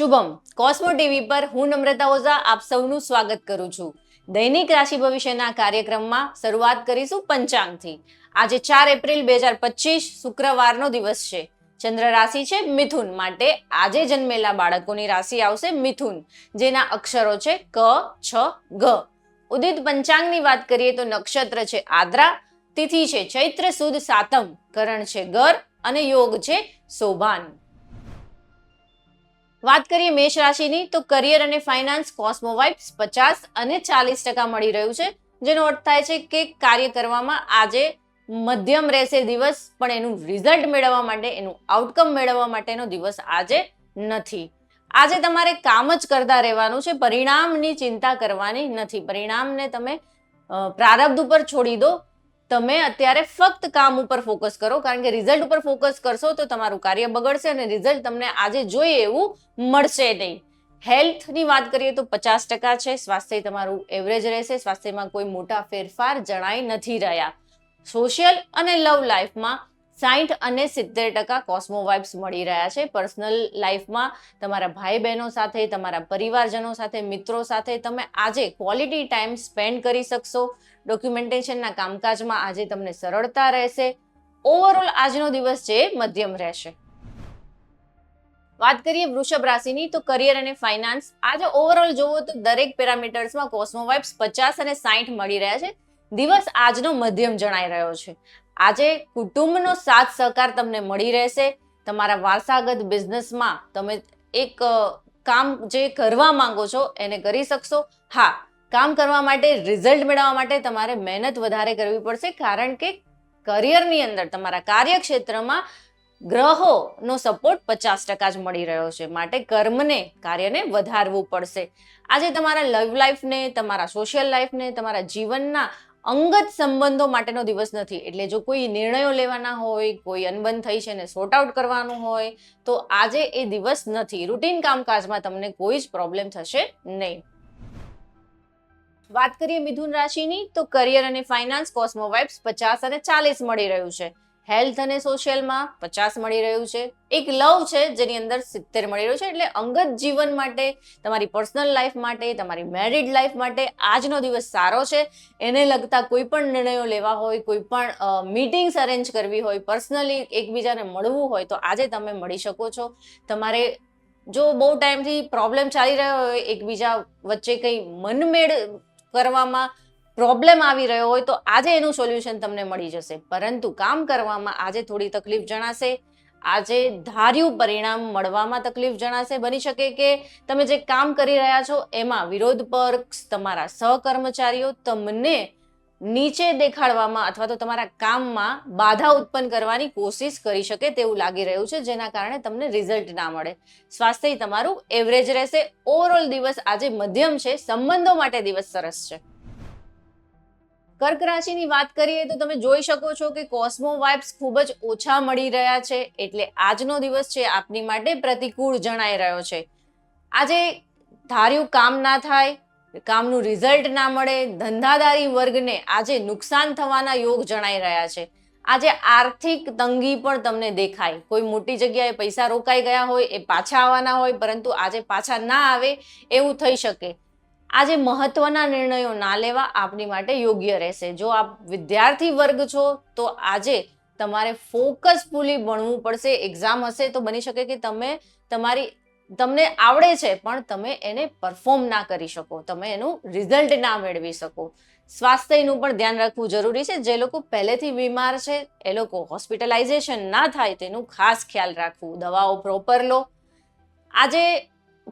Shubham, કોસ્મો TV પર હું નમ્રતા ઓઝા આપ સૌનું સ્વાગત કરું છું. દૈનિક રાશિ ભવિષ્યના કાર્યક્રમમાં શરૂઆત કરીશું પંચાંગથી. આજે ચાર એપ્રિલ બે હજાર પચીસ, શુક્રવારનો દિવસ છે. ચંદ્ર રાશિ છે મિથુન, માટે આજે જન્મેલા બાળકોની રાશિ આવશે મિથુન, જેના અક્ષરો છે ક, છ, ગ. ઉદિત પંચાંગની વાત કરીએ તો નક્ષત્ર છે આદ્રા, તિથિ છે ચૈત્ર સુદ સાતમ, કરણ છે ગર અને યોગ છે શોભાન વાત કરીએ મેષ રાશિની, તો કરિયર અને ફાઇનાન્સ કોસ્મો વાઇબ્સ પચાસ અને ચાલીસ ટકા મળી રહ્યું છે. જેનો અર્થ થાય છે કે કાર્ય કરવામાં આજે મધ્યમ રહેશે દિવસ, પણ એનું રિઝલ્ટ મેળવવા માટે, એનું આઉટકમ મેળવવા માટેનો દિવસ આજે નથી. આજે તમારે કામ જ કરતા રહેવાનું છે, પરિણામની ચિંતા કરવાની નથી. પરિણામને તમે પ્રારબ્ધ ઉપર છોડી દો તમે અત્યારે ફક્ત કામ ઉપર ફોકસ કરો, કારણ કે રિઝલ્ટ ઉપર ફોકસ કરશો તો તમારું કાર્ય બગડશે અને રિઝલ્ટ તમને આજે જોઈએ એવું મળશે નહીં. હેલ્થની વાત કરીએ તો પચાસ ટકા છે, સ્વાસ્થ્ય તમારું એવરેજ રહેશે, સ્વાસ્થ્યમાં કોઈ મોટા ફેરફાર જણાઈ નથી રહ્યા. સોશિયલ અને લવ લાઈફમાં સાઠ અને સિત્તેર ટકા કોસ્મો વાઇબ્સ મળી રહ્યા છે. પર્સનલ લાઈફમાં તમારા ભાઈ બહેનો સાથે, તમારા પરિવારજનો સાથે, મિત્રો સાથે તમે આજે ક્વોલિટી ટાઈમ સ્પેન્ડ કરી શકશો. ડોક્યુમેન્ટેશનના કામકાજમાં આજે તમને સરળતા રહેશે. ઓવરઓલ આજનો દિવસ છે મધ્યમ રહેશે. વાત કરીએ વૃષભ રાશિની, તો કરિયર અને ફાઇનાન્સ આજે ઓવરઓલ જોવો તો દરેક પેરામીટર્સમાં કોસ્મો વાઇબ્સ પચાસ અને સાઠ મળી રહ્યા છે. દિવસ આજનો મધ્યમ જણાઈ રહ્યો છે. આજે કુટુંબનો સાથ સહકાર તમને મળી રહેશે. તમારા વારસાગત બિઝનેસમાં તમે એક કામ જે કરવા માંગો છો એને કરી શકશો. હા, કામ કરવા માટે રિઝલ્ટ મેળવવા માટે તમારે મહેનત વધારે કરવી પડશે કારણ કે કરિયરની અંદર તમારા કાર્યક્ષેત્રમાં ગ્રહોનો સપોર્ટ પચાસ ટકા જ મળી રહ્યો છે. માટે કર્મને, કાર્યને વધારવું પડશે. આજે તમારા લવ લાઈફને તમારા સોશિયલ લાઈફને તમારા જીવનના અંગત સંબંધો માટેનો દિવસ નથી. એટલે જો કોઈ નિર્ણયો લેવાના હોય, કોઈ અનબન થઈ છે ને સોર્ટ આઉટ કરવાનું હોય, તો આજે એ દિવસ નથી. રૂટીન કામકાજમાં તમને કોઈ જ પ્રોબ્લેમ થશે નહીં. વાત કરીએ મિથુન રાશિની, તો કરિયર અને ફાઇનાન્સ કોસ્મો વાઇબ્સ પચાસ અને ચાલીસ મળી રહ્યું છે. હેલ્થ અને સોશિયલમાં પચાસ મળી રહ્યું છે. એક લવ છે જેની અંદર સિત્તેર મળી રહ્યું છે એટલે અંગત જીવન માટે, તમારી પર્સનલ લાઈફ માટે, તમારી મેરિડ લાઈફ માટે આજનો દિવસ સારો છે. એને લગતા કોઈ પણ નિર્ણયો લેવા હોય, કોઈ પણ મીટિંગ્સ અરેન્જ કરવી હોય, પર્સનલી એકબીજાને મળવું હોય તો આજે તમે મળી શકો છો. તમારે જો બહુ ટાઈમથી પ્રોબ્લેમ ચાલી રહ્યો હોય, એકબીજા વચ્ચે કંઈ મનમેળ કરવામાં પ્રોબ્લેમ આવી રહ્યો હોય તો આજે એનું સોલ્યુશન તમને મળી જશે. પરંતુ કામ કરવામાં આજે થોડી તકલીફ જણાશે. આજે ધાર્યું પરિણામ મળવામાં તકલીફ જણાશે. બની શકે કે તમે જે કામ કરી રહ્યા છો એમાં વિરોધ પક્ષ, તમારા સહકર્મચારીઓ તમને નીચે દેખાડવામાં અથવા તો તમારા કામમાં બાધા ઉત્પન્ન કરવાની કોશિશ કરી શકે તેવું લાગી રહ્યું છે, જેના કારણે તમને રિઝલ્ટ ના મળે. સ્વાસ્થ્ય તમારું એવરેજ રહેશે. ઓવરઓલ દિવસ આજે મધ્યમ છે. સંબંધો માટે દિવસ સરસ છે. કર્ક રાશિની વાત કરીએ તો તમે જોઈ શકો છો કે કોસ્મો વાઇબ્સ ખૂબ જ ઓછા મળી રહ્યા છે, એટલે આજનો દિવસ છે આપની માટે પ્રતિકૂળ જણાઈ રહ્યો છે. આજે ધાર્યું કામ ના થાય, કામનું રિઝલ્ટ ના મળે, ધંધાદારી વર્ગને આજે નુકસાન થવાના યોગ જણાઈ રહ્યા છે. આજે આર્થિક તંગી પણ તમને દેખાય. કોઈ મોટી જગ્યાએ પૈસા રોકાઈ ગયા હોય, એ પાછા આવવાના હોય, પરંતુ આજે પાછા ના આવે એવું થઈ શકે. આજે મહત્વના નિર્ણયો ના લેવા આપની માટે યોગ્ય રહેશે. જો આપ વિદ્યાર્થી વર્ગ છો, તો આજે તમારે ફોકસફુલી ભણવું પડશે. એક્ઝામ હશે તો બની શકે કે તમે તમારી, તમને આવડે છે, પણ તમે એને પરફોર્મ ના કરી શકો. તમે એનું રિઝલ્ટ ના મેળવી શકો. સ્વાસ્થ્યનું પણ ધ્યાન રાખવું જરૂરી છે. જે લોકો પહેલેથી બીમાર છે, એ લોકો હોસ્પિટલાઇઝેશન ના થાય તેનું ખાસ ખ્યાલ રાખવું. દવાઓ પ્રોપર લો. આજે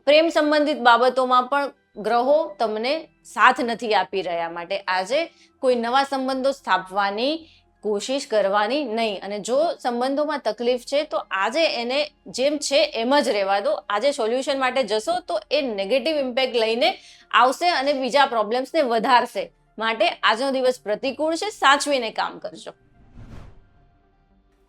પ્રેમ સંબંધિત બાબતોમાં પણ ગ્રહો તમને સાથ નથી આપી રહ્યા માટે. આજે કોઈ નવા સંબંધો સ્થાપવાની કોશિશ કરવાની નહીં. અને જો સંબંધોમાં તકલીફ છે, તો આજે એને જેમ છે એમ જ રહેવા દો. આજે સોલ્યુશન માટે જશો, તો એ નેગેટિવ ઇમ્પેક્ટ લઈને આવશે અને બીજા પ્રોબ્લેમ્સને વધારશે. માટે આજનો દિવસ પ્રતિકૂળ છે, સાચવીને કામ કરજો.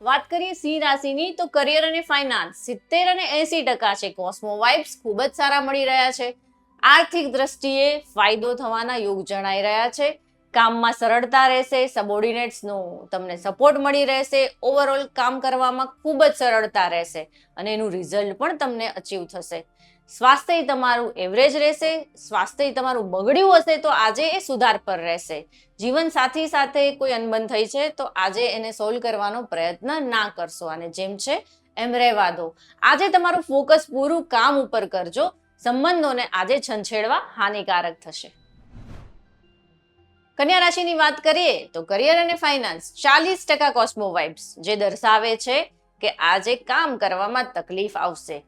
વાત કરીએ સિંહ રાશિની, તો કરિયર અને ફાઇનાન્સ સિત્તેર અને એસી ટકા છે. કોસ્મો વાઇબ્સ ખૂબ જ સારા મળી રહ્યા છે. આર્થિક દ્રષ્ટિએ ફાયદો થવાના યોગ જણાઈ રહ્યા છે. કામમાં સરળતા રહેશે સબોર્ડિનેટ્સનો તમને સપોર્ટ મળી રહેશે. ઓવરઓલ કામ કરવામાં ખૂબ જ સરળતા રહેશે અને એનું રિઝલ્ટ પણ તમને અચીવ થશે. સ્વાસ્થ્ય તમારું એવરેજ રહેશે, સ્વાસ્થ્ય તમારું બગડ્યું હશે તો આજે એ સુધાર પર રહેશે. જીવન સાથી સાથે કોઈ અનબન થઈ છે તો આજે એને સોલ્વ કરવાનો પ્રયત્ન ના કરશો. અને જેમ છે એમ રહેવા દો. આજે તમારું ફોકસ પૂરું કામ ઉપર કરજો. સંબંધોને આજે છંછેડવા હાનિકારક થશે. કન્યા રાશિની વાત કરીએ તો કરિયર અને ફાઇનાન્સ ચાલીસ ટકા કોસ્મો વાઇબ્સ, જે દર્શાવે છે કે આજે કામ કરવામાં તકલીફ આવશે.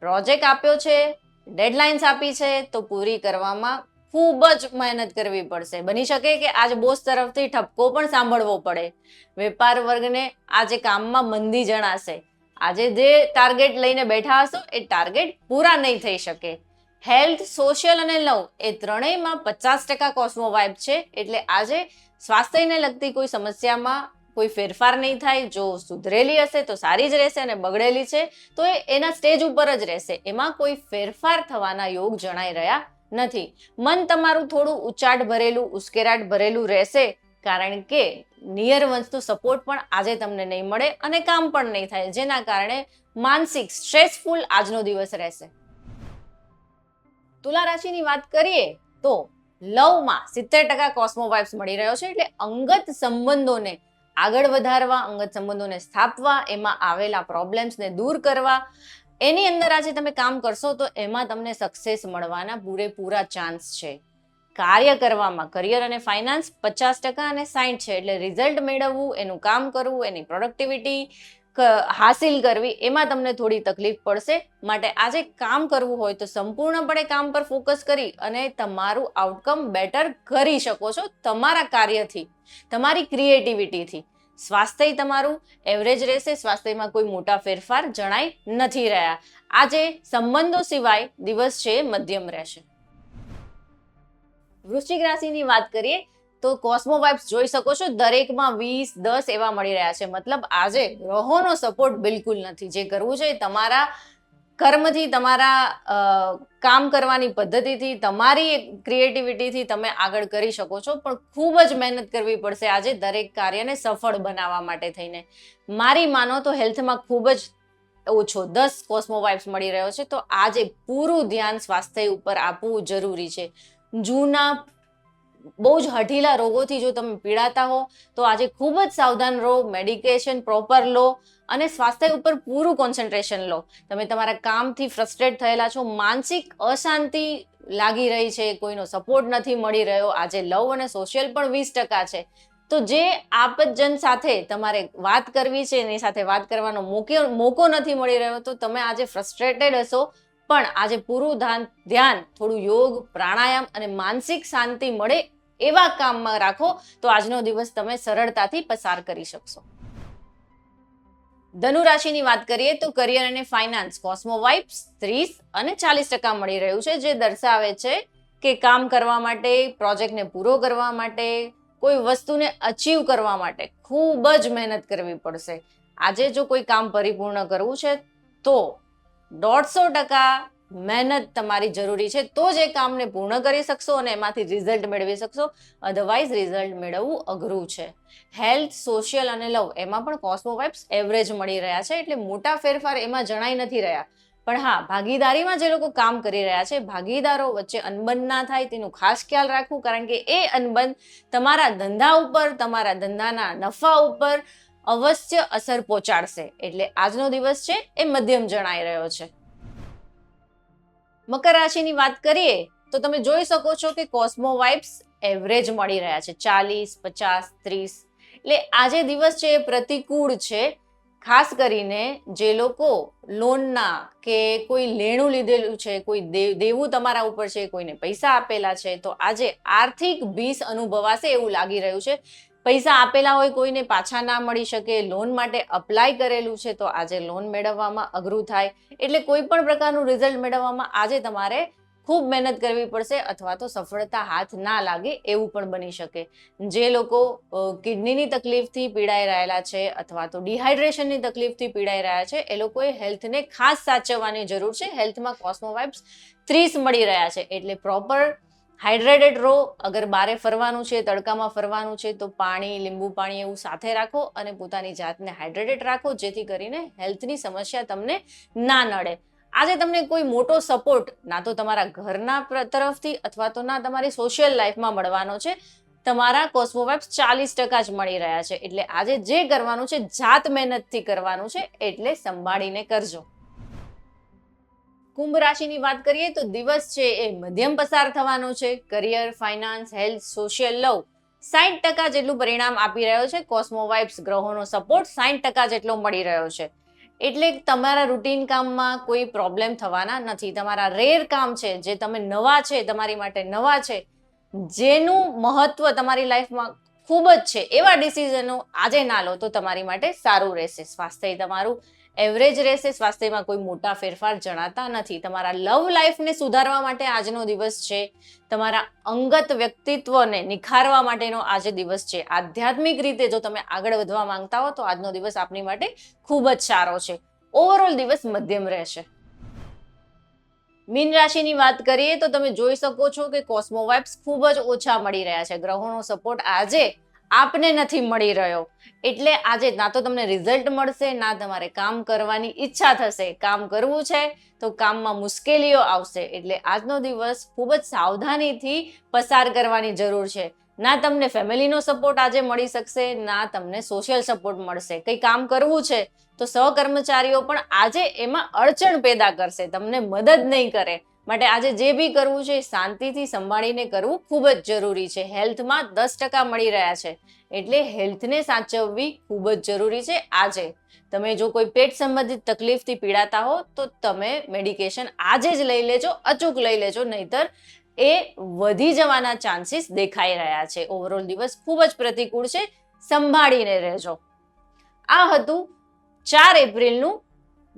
પ્રોજેક્ટ આપ્યો છે, ડેડલાઇન્સ આપી છે, તો પૂરી કરવામાં ખૂબ જ મહેનત કરવી પડશે. બની શકે કે આજ બોસ તરફથી ઠપકો પણ સાંભળવો પડે. વેપાર વર્ગને આજે કામમાં મંદી જણાશે. આજે જે ટાર્ગેટ લઈને બેઠા હશો, એ ટાર્ગેટ પૂરા નહીં થઈ શકે. હેલ્થ સોશિયલ અને લવ એ ત્રણેયમાં પચાસ ટકા કોસ્મો વાઇબ છે, એટલે આજે સ્વાસ્થ્યને લગતી કોઈ સમસ્યામાં કોઈ ફેરફાર નહીં થાય. જો સુધરેલી હશે તો સારી જ રહેશે અને બગડેલી છે, તો એ એના સ્ટેજ ઉપર જ રહેશે. એમાં કોઈ ફેરફાર થવાના યોગ જણાઈ રહ્યા નથી. મન તમારું થોડું ઉચાટ ભરેલું, ઉશ્કેરાટ ભરેલું રહેશે કારણ કે નિયર વંશનો સપોર્ટ પણ આજે તમને નહીં મળે અને કામ પણ નહીં થાય, જેના કારણે માનસિક સ્ટ્રેસફુલ આજનો દિવસ રહેશે. તુલા રાશિની વાત કરીએ તો લવમાં સિત્તેર ટકા કોસ્મો વાઇબ્સ મળી રહ્યો છે, એટલે અંગત સંબંધોને આગળ વધારવા, અંગત સંબંધોને સ્થાપવા, એમાં આવેલા પ્રોબ્લેમ્સને દૂર કરવા, એની અંદર આજે તમે કામ કરશો તો એમાં તમને સક્સેસ મળવાના પૂરેપૂરા ચાન્સ છે. કાર્ય કરવામાં કરિયર અને ફાઇનાન્સ પચાસ ટકા અને સાઠ છે. એટલે રિઝલ્ટ મેળવવું, એનું કામ કરવું, એની પ્રોડક્ટિવિટી હાસિલ કરવી, એમાં તમને થોડી તકલીફ પડશે. માટે આજે કામ કરવું હોય તો સંપૂર્ણપણે કામ પર ફોકસ કરી અને તમારું આઉટકમ બેટર કરી શકો છો તમારા કાર્યથી, તમારી ક્રિએટિવિટીથી સ્વાસ્થ્ય તમારું એવરેજ રહેશે, સ્વાસ્થ્યમાં કોઈ મોટા ફેરફાર જણાઈ નથી રહ્યા. આજે સંબંધો સિવાય દિવસ છે, મધ્યમ રહેશે. વૃશ્ચિક રાશિની વાત કરીએ તો કોસ્મો વાઇબ્સ જોઈ શકો છો. દરેકમાં વીસ, દસ એવા મળી રહ્યા છે. મતલબ આજે ગ્રહોનો સપોર્ટ બિલકુલ નથી. જે કરવું છે તમારા કર્મથી, તમારા કામ કરવાની પદ્ધતિથી, તમારી ક્રિએટિવિટીથી તમે આગળ કરી શકો છો. પણ ખૂબ જ મહેનત કરવી પડશે આજે દરેક કાર્યને સફળ બનાવવા માટે થઈને. મારી માનો તો હેલ્થમાં ખૂબ જ ઓછો દસ કોસ્મો વાઇબ્સ મળી રહ્યો છે. તો આજે પૂરું ધ્યાન સ્વાસ્થ્ય ઉપર આપવું જરૂરી છે. જૂના બહુ જ હઠીલા રોગોથી જો તમે પીડાતા હો, તો આજે ખૂબ જ સાવધાન રહો મેડિકેશન પ્રોપર લો અને સ્વાસ્થ્ય ઉપર પૂરું કોન્સન્ટ્રેશન લો. તમે તમારા કામથી ફ્રસ્ટ્રેટ થયેલા છો, માનસિક અશાંતિ લાગી રહી છે, કોઈનો સપોર્ટ નથી મળી રહ્યો, આજે લવ અને સોશિયલ પણ વીસ ટકા છે. તો જે આપતજન સાથે તમારે વાત કરવી છે, એની સાથે વાત કરવાનો મોકો મોકો નથી મળી રહ્યો, તો તમે આજે ફ્રસ્ટ્રેટેડ હશો પણ આજે પૂરું ધ્યાન થોડું યોગ, પ્રાણાયામ અને માનસિક શાંતિ મળે એવા કામમાં રાખો તો આજનો દિવસ તમે સરળતાથી પસાર કરી શકશો. ધનુ રાશિની વાત કરીએ તો કરિયર અને ફાઇનાન્સ કોસ્મો વાઇબ્સ ત્રીસ અને ચાલીસ ટકા મળી રહ્યું છે, જે દર્શાવે છે કે કામ કરવા માટે પ્રોજેક્ટને પૂરો કરવા માટે, કોઈ વસ્તુને અચીવ કરવા માટે ખૂબ જ મહેનત કરવી પડશે. આજે જો કોઈ કામ પરિપૂર્ણ કરવું છે તો દોઢસો ટકા મહેનત તમારી જરૂરી છે. તો જ એ કામને પૂર્ણ કરી શકશો અને એમાંથી રિઝલ્ટ મેળવી શકશો. અધરવાઇઝ રિઝલ્ટ મેળવવું અઘરું છે. હેલ્થ સોશિયલ અને લવ એમાં પણ કોસ્મો વાઇબ્સ એવરેજ મળી રહ્યા છે. એટલે મોટા ફેરફાર એમાં જણાઈ નથી રહ્યા. પણ હા, ભાગીદારીમાં જે લોકો કામ કરી રહ્યા છે, ભાગીદારો વચ્ચે અનબન ના થાય તેનું ખાસ ખ્યાલ રાખવું. કારણ કે એ અનબન તમારા ધંધા ઉપર, તમારા ધંધાના નફા ઉપર અવશ્ય અસર પહોંચાડશે. એટલે આજનો દિવસ છે એ મધ્યમ જણાઈ રહ્યો છે. મકર રાશિની વાત કરીએ તો તમે જોઈ શકો છો કે કોસ્મો વાઇબ્સ એવરેજ મળી રહ્યા છે. ચાલીસ, પચાસ, ત્રીસ. એટલે આજે દિવસ છે એ પ્રતિકૂળ છે. ખાસ કરીને જે લોકો લોનના કે કોઈ લેણું લીધેલું છે, કોઈ દેવું તમારા ઉપર છે, કોઈને પૈસા આપેલા છે, તો આજે આર્થિક ભીસ અનુભવાશે એવું લાગી રહ્યું છે. પૈસા આપેલા હોય, કોઈને પાછા ના મળી શકે લોન માટે અપ્લાય કરેલું છે, તો આજે લોન મેળવવામાં અઘરું થાય. એટલે કોઈ પણ પ્રકારનું રિઝલ્ટ મેળવવામાં આજે તમારે ખૂબ મહેનત કરવી પડશે અથવા તો સફળતા હાથ ના લાગે એવું પણ બની શકે. જે લોકો કિડનીની તકલીફથી પીડાઈ રહેલા છે અથવા તો ડિહાઇડ્રેશનની તકલીફથી પીડાઈ રહ્યા છે, એ લોકોએ હેલ્થને ખાસ સાચવવાની જરૂર છે. હેલ્થમાં કોસ્મો વાઇબ્સ ત્રીસ મળી રહ્યા છે. એટલે પ્રોપર હાઇડ્રેટેડ રહો. અગર બારે ફરવાનું છે, તડકામાં ફરવાનું છે, તો પાણી, લીંબુ પાણી એવું સાથે રાખો અને પોતાની જાતને હાઇડ્રેટેડ રાખો, જેથી કરીને હેલ્થની સમસ્યા તમને ના નડે. આજે તમને કોઈ મોટો સપોર્ટ, ના તો તમારા ઘરના તરફથી અથવા તો ના તમારી સોશિયલ લાઈફમાં મળવાનો છે. તમારા કોસ્મોવેબ્સ ચાલીસ ટકા જ મળી રહ્યા છે. એટલે આજે જે કરવાનું છે, જાત મહેનતથી કરવાનું છે, એટલે સંભાળીને કરજો. કુંભ રાશિની વાત કરીએ તો દિવસ છે એ મધ્યમ પસાર થવાનો છે. Career finance health social love સાઠ ટકા જેટલું પરિણામ આપી રહ્યો છે. કોસ્મો વાઇબ્સ ગ્રહોનો સપોર્ટ સાઠ ટકા જેટલો મળી રહ્યો છે. એટલે તમારા રૂટીન કામમાં કોઈ પ્રોબ્લેમ થવાના નથી. તમારા રેર કામ છે, જે તમે નવા છે, તમારી માટે નવા છે, જેનું મહત્વ તમારી લાઈફમાં ખૂબ જ છે. એવા ડિસિઝનો આજે ના લો તો તમારી માટે સારું રહેશે. સ્વાસ્થ્ય તમારું એવરેજ રહેશે, સ્વાસ્થ્યમાં કોઈ મોટા ફેરફાર જણાતા નથી. તમારા લવ લાઈફને સુધારવા માટે આજનો દિવસ છે. તમારા અંગત વ્યક્તિત્વને નિખારવા માટેનો આજે દિવસ છે. આધ્યાત્મિક રીતે જો તમે આગળ વધવા માંગતા હો, તો આજનો દિવસ આપની માટે ખૂબ જ સારો છે. ઓવરઓલ દિવસ મધ્યમ રહેશે. મીન રાશિની વાત કરીએ, તો તમે જોઈ શકો છો કે કોસ્મોવાઇબ્સ ખૂબ જ ઓછા મળી રહ્યા છે. ગ્રહોનો સપોર્ટ આજે આપને નથી મળી રહ્યો. એટલે આજે ના તો તમને રિઝલ્ટ મળશે, ના તમારે કામ કરવાની ઈચ્છા થશે. કામ કરવું છે તો કામમાં મુશ્કેલીઓ આવશે. એટલે આજનો દિવસ ખૂબ જ સાવધાનીથી પસાર કરવાની જરૂર છે. ના તમને ફેમિલીનો સપોર્ટ આજે મળી શકશે, ના તમને સોશિયલ સપોર્ટ મળશે. કંઈ કામ કરવું છે તો સહકર્મચારીઓ પણ આજે એમાં અડચણ પેદા કરશે. તમને મદદ નહીં કરે. માટે આજે જે બી કરવું છે શાંતિથી સંભાળીને કરવું ખૂબ જ જરૂરી છે. હેલ્થમાં દસ ટકા મળી રહ્યા છે. એટલે હેલ્થને સાચવવી ખૂબ જ જરૂરી છે આજે. તમે જો કોઈ પેટ સંબંધિત તકલીફથી પીડાતા હો, તો તમે મેડિકેશન આજે જ લઈ લેજો, અચૂક લઈ લેજો, નહીતર એ વધી જવાના ચાન્સીસ દેખાઈ રહ્યા છે. ઓવરઓલ દિવસ ખૂબ જ પ્રતિકૂળ છે. સંભાળીને રહેજો. આ હતું ચાર એપ્રિલનું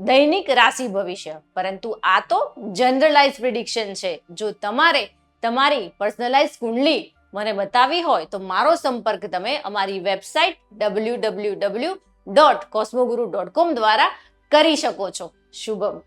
દૈનિક રાશિ ભવિષ્ય. પરંતુ આ તો જનરલાઇઝ પ્રિડિક્શન છે. જો તમારે તમારી પર્સનલાઇઝ કુંડલી મને બતાવી હોય તો મારો સંપર્ક તમે અમારી website W W W dot Cosmoguru dot com દ્વારા કરી શકો છો. શુભમ.